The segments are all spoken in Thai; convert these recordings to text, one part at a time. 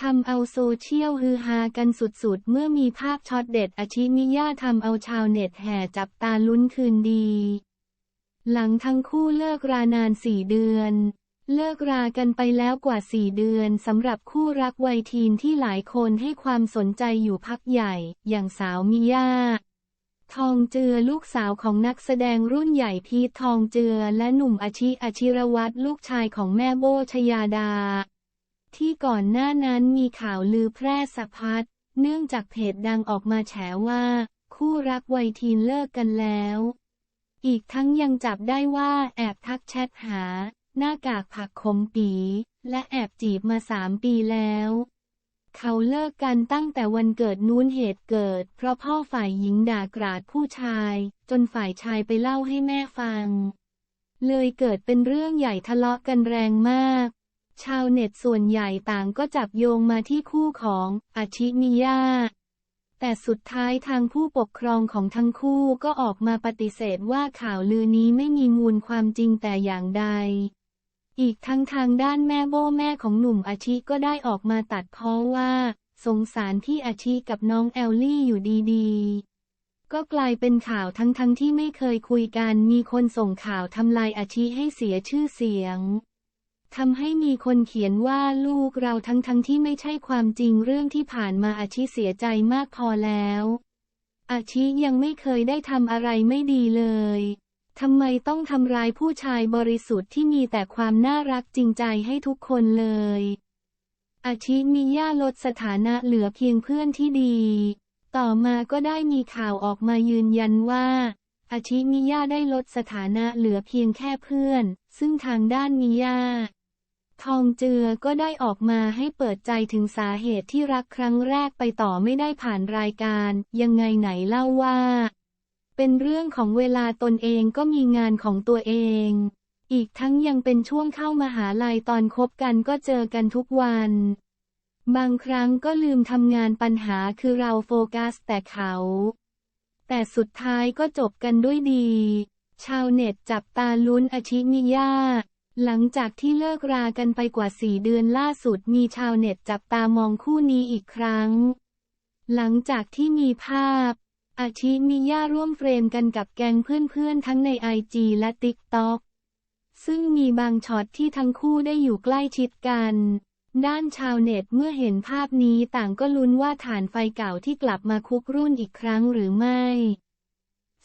ทำเอาโซเชียลฮือฮากันสุดๆ เมื่อมีภาพช็อตเด็ดอาชิมิยะทำเอาชาวเน็ตแห่จับตาลุ้นคืนดี หลังทั้งคู่เลิกรานานสี่เดือน เลิกรากันไปแล้วกว่าสี่เดือนสำหรับคู่รักวัยทีนที่หลายคนให้ความสนใจอยู่พักใหญ่ อย่างสาวมิยาทองเจือลูกสาวของนักแสดงรุ่นใหญ่พีททองเจือและหนุ่มอาชิอาชิรวัตรลูกชายของแม่โบชยาดา ที่ก่อนหน้านั้นมีข่าวลือแพร่สะพัด เนื่องจากเพจดังออกมาแฉว่า คู่รักวัยทีนเลิกกันแล้ว อีกทั้งยังจับได้ว่าแอบทักแชทหา หน้ากากผักขมปี และแอบจีบมาสามปีแล้ว เขาเลิกกันตั้งแต่วันเกิดนู้นเหตุเกิด เพราะพ่อฝ่ายหญิงด่ากราดผู้ชาย จนฝ่ายชายไปเล่าให้แม่ฟัง เลยเกิดเป็นเรื่องใหญ่ทะเลาะกันแรงมาก ชาวเน็ตส่วนใหญ่ต่างก็จับโยงมาที่คู่ของอาชิมิยาแต่สุดท้ายทางผู้ปกครองของทั้งคู่ก็ออกมาปฏิเสธว่าข่าวลือนี้ไม่มีมูลความจริงแต่อย่างใด อีกทั้งทางด้านแม่โบ้แม่ของหนุ่มอาชิก็ได้ออกมาตัดพ้อว่า สงสารที่อาชิกับน้องแอลลี่อยู่ดีๆ ก็กลายเป็นข่าวทั้งๆทที่ไม่เคยคุยกันมีคนส่งข่าวทำลายอาชิให้เสียชื่อเสียง ทำให้มีคนเขียนว่าลูกเราทั้งๆทที่ไม่ใช่ความจริงเรื่องที่ผ่านมาอาชิเสียใจมากพอแล้ว อาชิยังไม่เคยได้ทำอะไรไม่ดีเลยทำไมต้องทำร้ายผู้ชายบริสุทธิ์ที่มีแต่ความน่ารักจริงใจให้ทุกคนเลย อาชิมีย่าลดสถานะเหลือเพียงเพื่อนที่ดี ต่อมาก็ได้มีข่าวออกมายืนยันว่าอาชิมิยาได้ลดสถานะเหลือเพียงแค่เพื่อน ซึ่งทางด้านมิยา ทองเจือก็ได้ออกมาให้เปิดใจถึงสาเหตุที่รักครั้งแรกไปต่อไม่ได้ผ่านรายการ ยังไงไหนเล่าว่า เป็นเรื่องของเวลาตนเองก็มีงานของตัวเอง อีกทั้งยังเป็นช่วงเข้ามหาลัยตอนคบกันก็เจอกันทุกวัน บางครั้งก็ลืมทำงานปัญหาคือเราโฟกัสแต่เขา แต่สุดท้ายก็จบกันด้วยดี ชาวเน็ตจับตาลุ้นอาชิมิยา หลังจากที่เลิกรากันไปกว่าสี่เดือนล่าสุดมีชาวเน็ตจับตามองคู่นี้อีกครั้ง หลังจากที่มีภาพ อาชิมิย่าร่วมเฟรมกันกับแก๊งเพื่อนๆ ทั้งในไอจีและติ๊กต็อกซึ่งมีบางช็อตที่ทั้งคู่ได้อยู่ใกล้ชิดกัน ด้านชาวเน็ตเมื่อเห็นภาพนี้ต่างก็ลุ้นว่าฐานไฟเก่าที่กลับมาคุกรุ่นอีกครั้งหรือไม่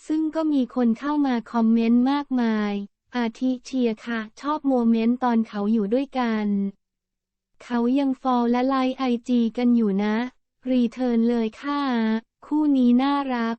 ซึ่งก็มีคนเข้ามาคอมเมนต์มากมาย อาทิเชียค่ะ ชอบโมเมนต์ตอนเขาอยู่ด้วยกัน เขายังฟอลและไลค์ไอจีกันอยู่นะ รีเทิร์นเลยค่ะ คู่นี้น่ารัก